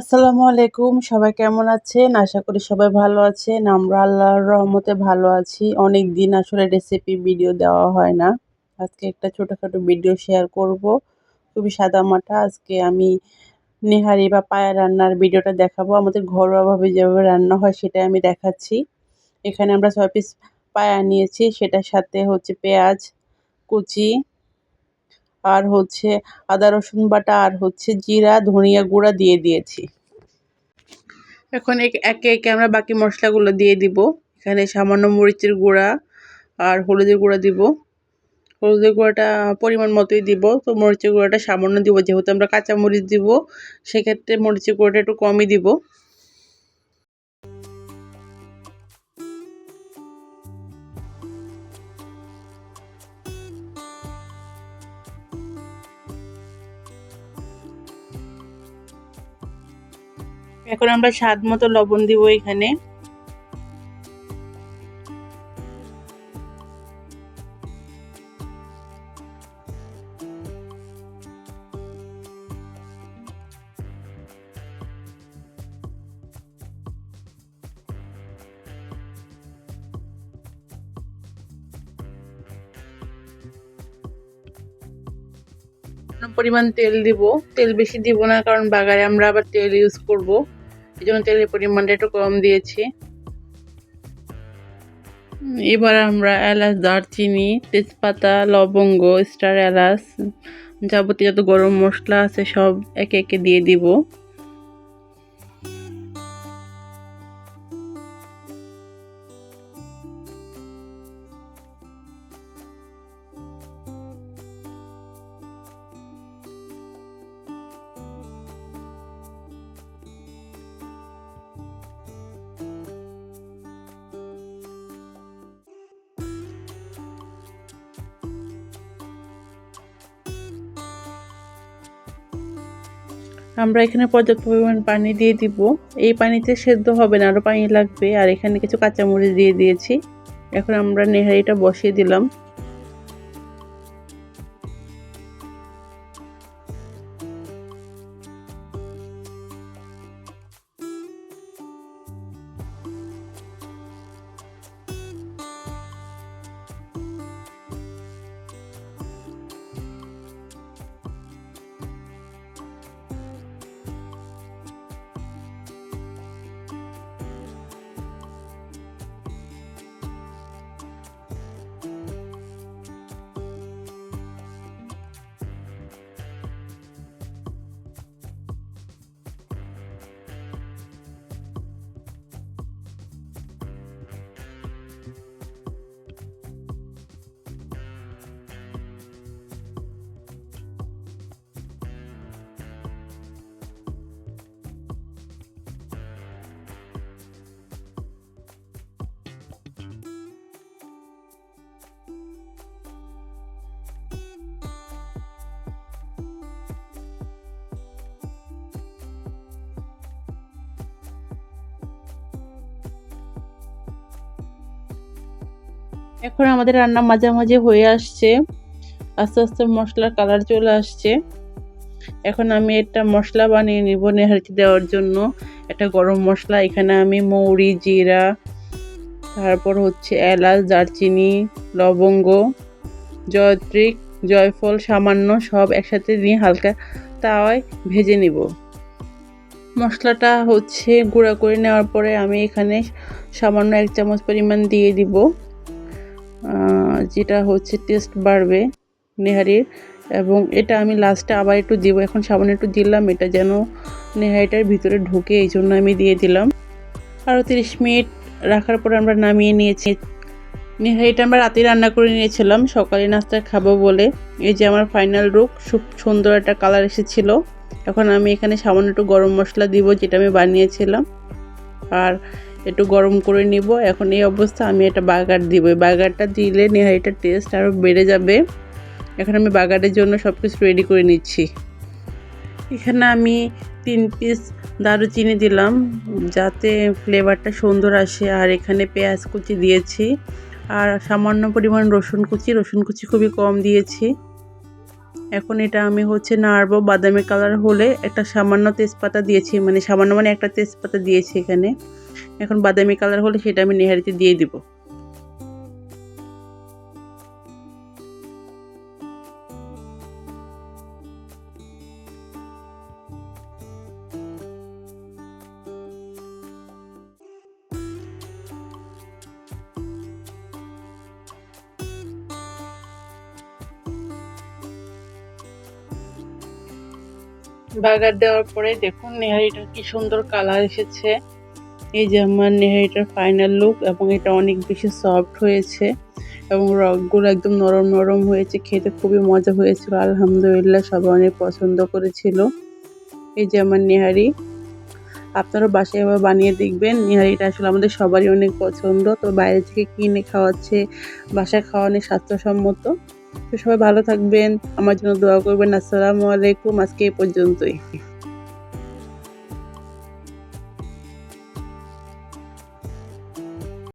আসসালামু আলাইকুম, সবাই কেমন আছেন? আশা করি সবাই ভালো আছেন। আমরা আল্লাহর রহমতে ভালো আছি। অনেক দিন আসলে রেসিপি ভিডিও দেওয়া হয় না। আজকে একটা ছোটোখাটো ভিডিও শেয়ার করব। খুবই সাদামাটা। আজকে আমি নেহারি বা পায়া রান্নার ভিডিওটা দেখাবো। আমাদের ঘরোয়াভাবে যেভাবে রান্না হয় সেটাই আমি দেখাচ্ছি। এখানে আমরা ছয় পিস পায়া নিয়েছি। সেটার সাথে হচ্ছে পেঁয়াজ, কুচি আর হচ্ছে আদা, রসুন বাটা আর হচ্ছে জিরা, ধনিয়া গুঁড়া দিয়ে দিয়েছি। এখন একে একে আমরা বাকি মশলাগুলো দিয়ে দিব। এখানে সামান্য মরিচের গুঁড়া আর হলুদের গুঁড়া দিব। হলুদের গুঁড়াটা পরিমাণ মতোই দিব। তো মরিচের গুঁড়াটা সামান্য দিব। যেহেতু আমরা কাঁচা মরিচ দিব, সেক্ষেত্রে মরিচের গুঁড়াটা একটু কমই দিব। এখন আমরা স্বাদ মতো লবণ দিব এখানে। পরিমাণ তেল দিব। তেল বেশি দিব না, কারণ বাগারে আমরা আবার তেল ইউজ করব। এই জন্য তেলের পরিমাণটা একটু কম দিয়েছি। এবার আমরা এলাচ, দারচিনি, তেজপাতা, লবঙ্গ, স্টার এলাচ, যাবতীয় যত গরম মশলা আছে সব একে একে দিয়ে দিব। আমরা এখানে পর্যাপ্ত পরিমাণ পানি দিয়ে দিব। এই পানিতে সেদ্ধ হবে না আরও পানি লাগবে। আর এখানে কিছু কাঁচামরিচ দিয়ে দিয়েছি। এখন আমরা নেহারিটা বসিয়ে দিলাম। এখন আমাদের রান্না মাঝামাঝি হয়ে আসছে। আস্তে আস্তে মশলার কালার চলে আসছে। এখন আমি একটা মশলা বানিয়ে নিব নেহারিতে দেওয়ার জন্য। একটা গরম মশলা, এখানে আমি মৌরি, জিরা, তারপর হচ্ছে এলাচ, দারচিনি, লবঙ্গ জয়ত্রিক জয়ফল, সামান্য সব একসাথে নিয়ে হালকা তাওয়ায় ভেজে নিব। মশলাটা হচ্ছে গুঁড়া করে নেওয়ার পরে আমি এখানে সামান্য এক চামচ পরিমাণ দিয়ে দিব। যেটা হচ্ছে টেস্ট বাড়বে নেহারির। এবং এটা আমি লাস্টে আবার একটু দিব। এখন সামান্য একটু দিলাম, এটা যেন নেহারিটার ভিতরে ঢুকে, এই জন্য আমি দিয়ে দিলাম। আরও তিরিশ মিনিট রাখার পর আমরা নামিয়ে নিয়েছি। নেহারিটা আমরা রাতে রান্না করে নিয়েছিলাম। সকালে নাস্তা খাব বলে। এই যে আমার ফাইনাল রুক খুব সুন্দর একটা কালার এসেছিল। এখন আমি এখানে সামান্য একটু গরম মশলা দিব, যেটা আমি বানিয়েছিলাম। আর একটু গরম করে নিব। এখন এই অবস্থা, আমি একটা বাগার দিব। বাগারটা দিলে নেহারিটার টেস্ট আরও বেড়ে যাবে। এখন আমি বাগারের জন্য সব কিছু রেডি করে নিচ্ছি। এখানে আমি তিন পিস দারুচিনি দিলাম, যাতে ফ্লেভারটা সুন্দর আসে। আর এখানে পেঁয়াজ কুচি দিয়েছি। আর সামান্য পরিমাণ রসুন কুচি রসুন কুচি খুবই কম দিয়েছি। এখন এটা আমি হচ্ছে নাড়বো বাদামি কালার হলে। একটা সামান্য তেজপাতা দিয়েছি মানে সামান্য মানে একটা তেজপাতা দিয়েছি এখানে। এখন বাদামি কালার হলে সেটা আমি নেহারিতে দিয়ে দিব। বাগার দেওয়ার পরে দেখুন নেহারিটার কি সুন্দর কালার এসেছে। এই যে আমার নেহারিটার ফাইনাল লুক এবং এটা অনেক বেশি সফট হয়েছে এবং রগগুলো একদম নরম নরম হয়েছে, খেতে খুবই মজা হয়েছিল, আলহামদুলিল্লাহ সবাই অনেক পছন্দ করেছিল। এই যে আমার নেহারি, আপনারা বাসায় এবার বানিয়ে দেখবেন, নিহারিটা আসলে আমাদের সবারই অনেক পছন্দ, তো বাইরে থেকে কিনে খাওয়াচ্ছে, বাসায় খাওয়া অনেক স্বাস্থ্যসম্মত। তো সবাই ভালো থাকবেন, আমার জন্য দোয়া করবেন, আসসালামু আলাইকুম, আজকে এই পর্যন্তই।